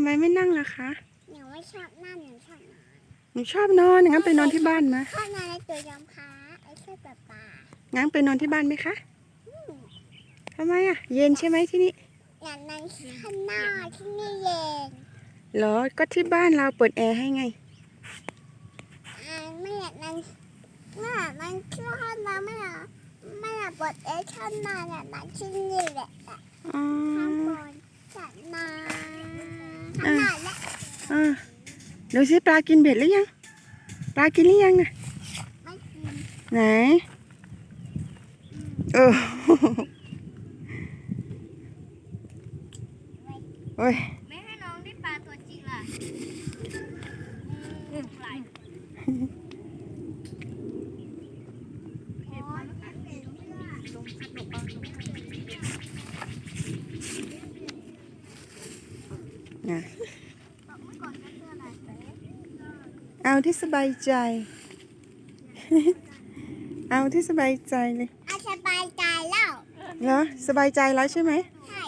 ำไมไม่นั่งล่ะคะ หนูไม่ชอบนั่งหนูชอบนอนหนูชอบนอนงั้นไปนอนที่บ้านไหมชอบนอนในตัวยอมพาไอ้เชือกแบบปลางั้นไปนอนที่บ้านไหมคะทำไมอะ เย็นใช่ไหมที่นี่อย่างนั้นข้างหน้าที่นี่เย็นเหรอ ก็ที่บ้านเราเปิดแอร์ให้ไงอ่าไม่อยากนั่งไม่อยากนั่งที่ห้องน้ำไม่อยากไม่อยากปวดเอชข้างหน้าอยากนั่งที่นี่แหละอ๋อ ข้างบนจัดมาข้างหน้าและ อ่าเดี๋ยวสิปลากินเบ็ดหรือยัง ปลากินหรือยังอะไม่กินไหน เออโอ้ยไม่ให้น้องได้ปลาตัวจริงล่ะไหลนะ เอาที่สบายใจ เอาที่สบายใจเลย อาสบายใจแล้วเหรอสบายใจแล้วใช่ไหม ใช่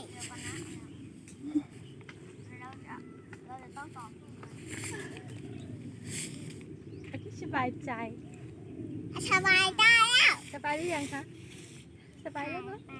เราจะเราจะต้องต่อสู้กันที่สบายใจสบายใจแล้ว สบายหรือยังคะ สบายแล้วเนอะไป